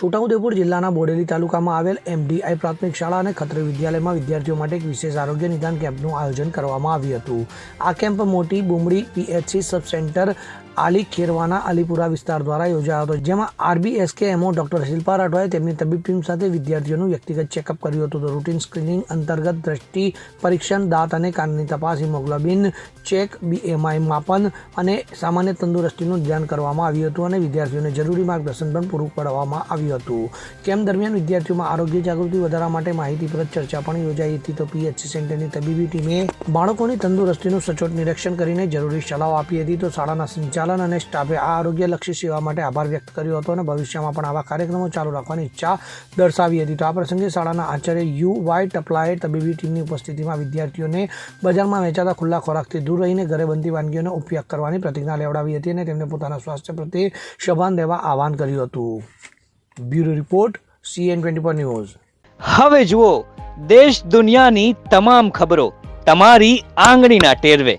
છોટાઉદેપુર જિલ્લાના બોડેલી તાલુકામાં આવેલ એમડીઆઈ પ્રાથમિક શાળા અને ખત્રી વિદ્યાલયમાં વિદ્યાર્થીઓ માટે એક વિશેષ આરોગ્ય નિદાન કેમ્પનું આયોજન કરવામાં આવ્યું હતું. આ કેમ્પ મોટી બુમડી પીએચસી સબ સેન્ટર આલી ખેરવાના અલીપુરા વિસ્તાર દ્વારા યોજાયો હતો, જેમાં આરબીએસકેએમઓ ડોક્ટર શિલ્પા રાઠવાએ તેમની તબીબ ટીમ સાથે વિદ્યાર્થીઓનું વ્યક્તિગત ચેકઅપ કર્યું હતું. તો રૂટીન સ્ક્રીનિંગ અંતર્ગત દ્રષ્ટિ પરીક્ષણ, દાંત અને કાનની તપાસ, હિમોગ્લોબિન ચેક બીએમઆઈ માપન અને સામાન્ય તંદુરસ્તીનું ધ્યાન કરવામાં આવ્યું હતું અને વિદ્યાર્થીઓને જરૂરી માર્ગદર્શન પણ પૂરું પાડવામાં આવ્યું હતું. કેમ્પ દરમિયાન વિદ્યાર્થીઓમાં આરોગ્ય જાગૃતિ વધારવા માટે માહિતીપ્રદ ચર્ચા પણ યોજાઈ હતી. તો પીએચસી સેન્ટરની તબીબી ટીમે બાળકોની તંદુરસ્તીનું સચોટ નિરીક્ષણ કરીને જરૂરી સલાહ આપી હતી. તો શાળાના સંચાલન અને સ્ટાફે આ આરોગ્યલક્ષી સેવા માટે આભાર વ્યક્ત કર્યો હતો અને ભવિષ્યમાં પણ આવા કાર્યક્રમો ચાલુ રાખવાની ઈચ્છા દર્શાવી હતી. તો આ પ્રસંગે શાળાના આચાર્ય યુ વાય ટપલાએ તબીબી ટીમની ઉપસ્થિતિમાં વિદ્યાર્થીઓને બજારમાં વેચાતા ખુલ્લા ખોરાકથી દૂર રહીને ઘરે બનતી વાનગીઓનો ઉપયોગ કરવાની પ્રતિજ્ઞા લેવડાવી હતી અને તેમને પોતાના સ્વાસ્થ્ય પ્રત્યે સભાન રહેવા આહવાન કર્યું હતું. Bureau report CN twenty four news. હવે જુઓ, દેશ દુનિયાની તમામ ખબરો તમારી આંગળીના ટેરવે.